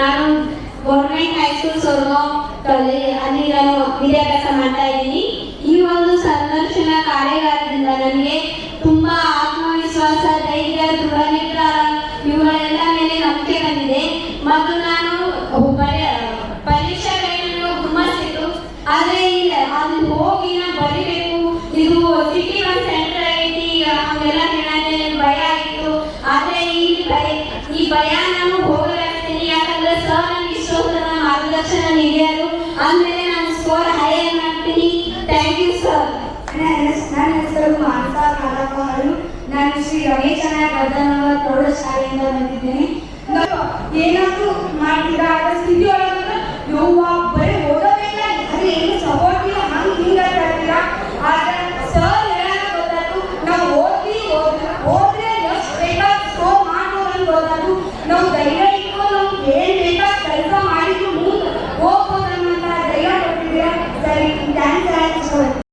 ನಾನು government high school ಸೊರಗಾಂವ್ ಕಲೆ ಅಲ್ಲಿ ನಾನು ವಿದ್ಯಾಭ್ಯಾಸ ಮಾಡ್ತಾ ಇದ್ದೀನಿ. ಈ ಒಂದು ಸಂದರ್ಶನ ಕಾರ್ಯಾಗಾರದಿಂದ ನನಗೆ ತುಂಬಾ ಆತ್ಮವಿಶ್ವಾಸ, ಧೈರ್ಯ ದೃಢ ನಿರ್ಧಾರ ಇವುಗಳೆಲ್ಲ ಮೇಲೆ ನಂಬಿಕೆ ಬಂದಿದೆ. ಮತ್ತು ನಾನು ಪರೀಕ್ಷೆಗಳನ್ನು ಹುಮ್ಮಸ್ಸಿತ್ತು ಆದ್ರೆ ಇಲ್ಲ ಅಲ್ಲಿ ಹೋಗಿ ನಾ ಬರಿಬೇಕು. ಇದು ಸಿಟಿ ಒಂದು ಸೆಂಟರ್ ಐತಿ ಹಂಗೆಲ್ಲ ಹೇಳಕ್ಕೆ ಭಯ ಆಗಿತ್ತು. ಆದರೆ ಈ ಭಯ ಈ ಭಯ ನಾನು ಆಮೇಲೆ ನಾನು ಸ್ಕೋರ್ ಹೈಯರ್ ಮಾಡ್ತೀನಿ? ಥ್ಯಾಂಕ್ ಯು ಸರ್ ನನ್ನ ಹೆಸರು ಮಾನಸ ನಾಗಪ್ಪ ನಾನು ಶ್ರೀ ರಮೇಶ್ ಗದ್ದನವರ ಪ್ರೌಢಶಾಲೆಯಿಂದ ಬಂದಿದ್ದೇನೆ. ಏನಾದರೂ ಮಾಡ್ತೀರ? ಆದ ಸ್ಥಿತಿ ಒಳಗೆ ಯೋಗ ಬರೀ ಓದೋದಿಲ್ಲ ಯಾರು ಏನು ಸಪೋರ್ಟ್ ಇಲ್ಲ, ಹಂಗೆ ಹಿಂಗೆ ಹೇಳ್ತೀರಾ? ಆದ್ರೆ ಸರ್ ಹೇಳೋದು ಗೊತ್ತಾಯ್ತು. ನಾವು ಓದಿ ಓದ್ ಓದ್ರೆ ಎಷ್ಟು ಬೇಕಾದ ಸ್ಕೋ ಮಾಡ್ಬೋದು ಅಂತ ಗೊತ್ತಾಯ್ತು. ನಾವು ಧೈರ್ಯ